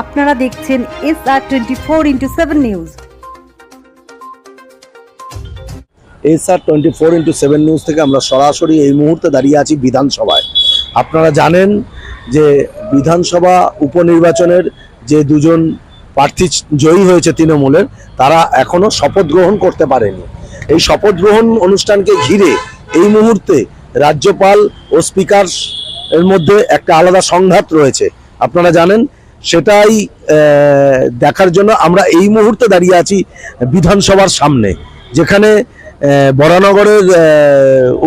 আপনারা দেখছেন S R twenty four into seven news SR twenty four into seven news থেকে আমরা সরাসরি এই মুহূর্তে দাঁড়িয়ে আছি বিধানসভায়। আপনারা জানেন যে বিধানসভা উপনির্বাচনের যে দুজন প্রার্থী জয়ী হয়েছে তৃণমূলের, তারা এখনও শপথ গ্রহণ করতে পারেনি। এই শপথ গ্রহণ অনুষ্ঠানকে ঘিরে এই মুহূর্তে রাজ্যপাল ও স্পিকার এর মধ্যে একটা আলাদা সংঘাত রয়েছে। আপনারা জানেন সেটাই দেখার জন্য আমরা এই মুহূর্তে দাঁড়িয়ে আছি বিধানসভার সামনে, যেখানে বরানগরের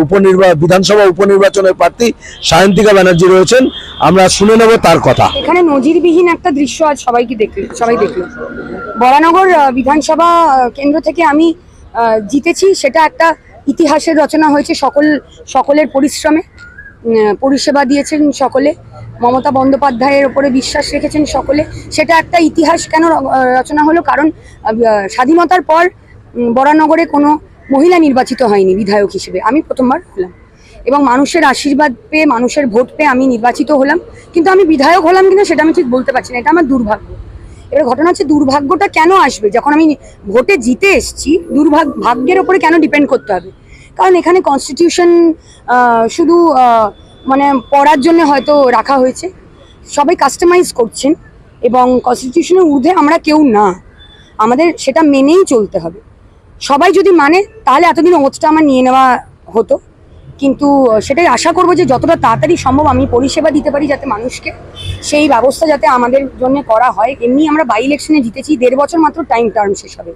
উপনির্বা, বিধানসভা উপনির্বাচনের প্রার্থী সায়ন্তিকা ব্যানার্জি রয়েছেন। আমরা শুনে নেব তার কথা। এখানে নজিরবিহীন একটা দৃশ্য আজ সবাইকে দেখল সবাই দেখল। বরানগর বিধানসভা কেন্দ্র থেকে আমি জিতেছি, সেটা একটা ইতিহাসের রচনা হয়েছে সকল, সকলের পরিশ্রমে। পরিষেবা দিয়েছেন সকলে। মমতা বন্দ্যোপাধ্যায়ের ওপরে বিশ্বাস রেখেছেন সকলে, সেটা একটা ইতিহাস কেন রচনা হলো? কারণ স্বাধীনতার পর বরানগরে কোনো মহিলা নির্বাচিত হয়নি বিধায়ক হিসেবে। আমি প্রথমবার হলাম। এবং মানুষের আশীর্বাদ পেয়ে, মানুষের ভোট পেয়ে আমি নির্বাচিত হলাম। কিন্তু আমি বিধায়ক হলাম কিনা সেটা আমি ঠিক বলতে পারছি না, এটা আমার দুর্ভাগ্য। এবার ঘটনা হচ্ছে দুর্ভাগ্যটা কেন আসবে? যখন আমি ভোটে জিতে এসেছি, দুর্ভাগ্য, ভাগ্যের ওপরে কেন ডিপেন্ড করতে হবে? কারণ এখানে কনস্টিটিউশন শুধু মানে পড়ার জন্য হয়তো রাখা হয়েছে। সবাই কাস্টমাইজ করছেন এবং কনস্টিটিউশনের ঊর্ধ্বে আমরা কেউ না। আমাদের সেটা মেনেই চলতে হবে। সবাই যদি মানে তাহলে এতদিন ওতটা আমার নিয়ে নেওয়া হতো। কিন্তু সেটাই আশা করব যে যতটা তাড়াতাড়ি সম্ভব আমি পরিষেবা দিতে পারি যাতে মানুষকে। সেই ব্যবস্থা যাতে আমাদের জন্য করা হয়। এমনি আমরা বাই ইলেকশনে জিতেছি, দেড় বছর মাত্র টাইম টার্ম শেষ হবে।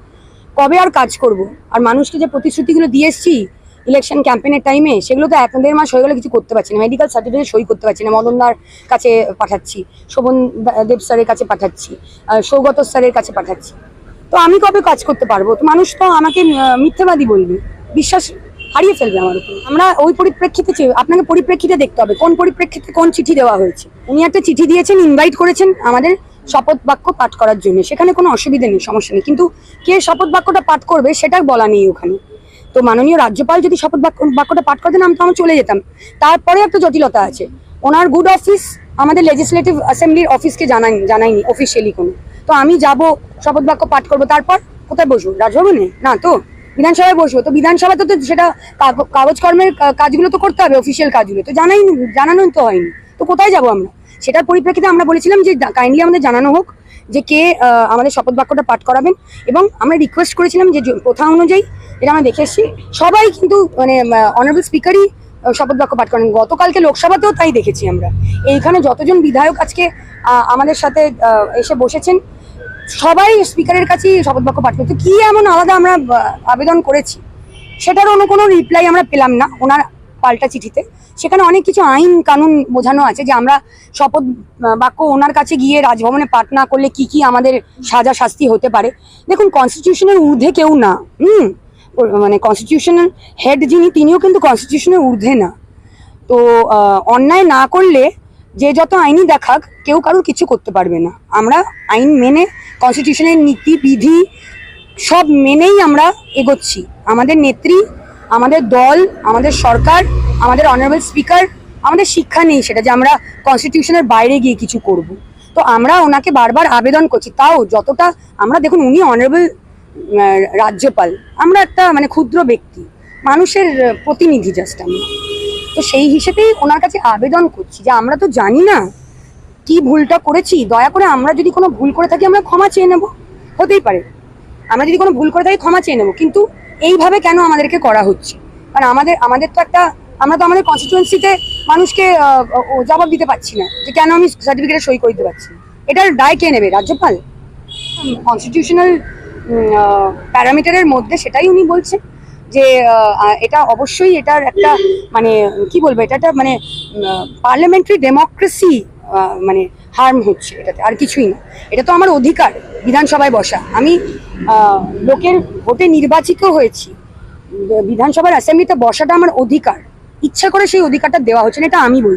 কবে আর কাজ করব? আর মানুষকে যে প্রতিশ্রুতিগুলো দিয়ে এসছি ইলেকশন ক্যাম্পেনের টাইমে সেগুলো তো এক দেড় মাস হয়ে গেলে কিছু করতে পারছি না। মেডিকেল সার্টিফিকেট সই করতে পারছি না। মদনদার কাছে পাঠাচ্ছি, শোভন দেব স্যারের কাছে পাঠাচ্ছি সৌগত স্যারের কাছে পাঠাচ্ছি। তো আমি কবে কাজ করতে পারব? তো মানুষ তো আমাকে মিথ্যেবাদী বলবে। বিশ্বাস হারিয়ে ফেলবে আমার উপর। আমরা ওই পরিপ্রেক্ষিতে আপনাকে পরিপ্রেক্ষিতে দেখতে হবে। কোন পরিপ্রেক্ষিতে কোন চিঠি দেওয়া হয়েছে? উনি একটা চিঠি দিয়েছেন ইনভাইট করেছেন আমাদের শপথ বাক্য পাঠ করার জন্য। সেখানে কোনো অসুবিধা নেই, সমস্যা নেই। কিন্তু কে শপথ বাক্যটা পাঠ করবে, সেটা বলা নেই ওখানে। তো মাননীয় রাজ্যপাল যদি শপথ বাক্য বাক্যটা পাঠ করতেন আমি তো আমি চলে যেতাম। তারপরে একটা জটিলতা আছে। ওনার গুড অফিস আমাদের লেজিসলেটিভ অ্যাসেম্বলির অফিসকে জানাই জানাইনি অফিসিয়ালি কোনো। তো আমি যাব, শপথ বাক্য পাঠ করব। তারপর কোথায় বসবো? রাজভবনে? না তো? বিধানসভায় বসবো। তো বিধানসভাতে তো সেটা কাগ- কাগজ কর্মের কাজগুলো তো করতে হবে অফিসিয়াল কাজগুলো। তো জানাই জানানোই তো হয়নি। তো কোথায় যাব আমরা? সেটার পরিপ্রেক্ষিতে আমরা বলেছিলাম যে কাইন্ডলি আমাদের জানানো হোক। যে কে আমাদের শপথ বাক্যটা পাঠ করাবেন। এবং আমরা রিকোয়েস্ট করেছিলাম যে প্রথা অনুযায়ী এটা আমরা দেখে এসেছি। সবাই কিন্তু মানে অনারেবল স্পিকারই শপথ বাক্য পাঠ করেন। গতকালকে লোকসভাতেও তাই দেখেছি আমরা। এইখানে যতজন বিধায়ক আজকে আমাদের সাথে এসে বসেছেন, সবাই স্পিকারের কাছেই শপথ বাক্য পাঠ করতে কি এমন আলাদা আমরা আবেদন করেছি? সেটার অন্য কোনো রিপ্লাই আমরা পেলাম না। ওনার পাল্টা চিঠিতে। সেখানে অনেক কিছু আইন কানুন বোঝানো আছে যে আমরা শপথ বাক্য ওনার কাছে গিয়ে রাজভবনে পাঠ না করলে কি কি আমাদের সাজা শাস্তি হতে পারে? দেখুন কনস্টিটিউশনের ঊর্ধ্বে কেউ না। হুম? মানে কনস্টিটিউশনাল হেড যিনি, তিনিও কিন্তু কনস্টিটিউশনের ঊর্ধ্বে না। তো অন্যায় না করলে যে যত আইনি দেখাক, কেউ কারোর কিছু করতে পারবে না। আমরা আইন মেনে কনস্টিটিউশনের নীতি, বিধি সব মেনেই আমরা এগোচ্ছি। আমাদের নেত্রী আমাদের দল, আমাদের সরকার, আমাদের অনারেবল স্পিকার আমাদের শিক্ষা নেই সেটা যে আমরা কনস্টিটিউশনের বাইরে গিয়ে কিছু করব। তো আমরা ওনাকে বারবার আবেদন করছি। তাও যতটা আমরা, দেখুন, উনি অনারেবল রাজ্যপাল। আমরা একটা মানে ক্ষুদ্র ব্যক্তি। মানুষের প্রতিনিধি জাস্ট আমরা। তো সেই হিসেবেই ওনার কাছে আবেদন করছি যে আমরা তো জানি না কি ভুলটা করেছি। দয়া করে আমরা যদি কোনো ভুল করে থাকি, আমরা ক্ষমা চেয়ে নেব। হতেই পারে। আমরা যদি কোনো ভুল করে থাকি, ক্ষমা চেয়ে নেব। কিন্তু এইভাবে কেন আমাদেরকে করা হচ্ছে? কারণ আমাদের আমাদের তো একটা, আমরা তো আমাদের কনস্টিটুয়েন্সিতে মানুষকে জবাব দিতে পারছি না যে কেন আমি সার্টিফিকেটে সই করে দিতে পারছি এটার দায় কে নেবে? রাজ্যপাল? কনস্টিটিউশনাল প্যারামিটারের মধ্যে সেটাই উনি বলছেন যে এটা অবশ্যই এটার একটা মানে কি বলব? এটা একটা মানে পার্লামেন্টারি ডেমোক্রেসি মানে হার্ম হচ্ছে এটাতে, আর কিছুই না। এটা তো আমার অধিকার, বিধানসভায় বসা। আমি লোকের ভোটে নির্বাচিত হয়েছি। বিধানসভার অ্যাসেম্বলিতে বসাটা আমার অধিকার। ইচ্ছা করে সেই অধিকারটা দেওয়া হচ্ছে না, এটা আমি বলছি।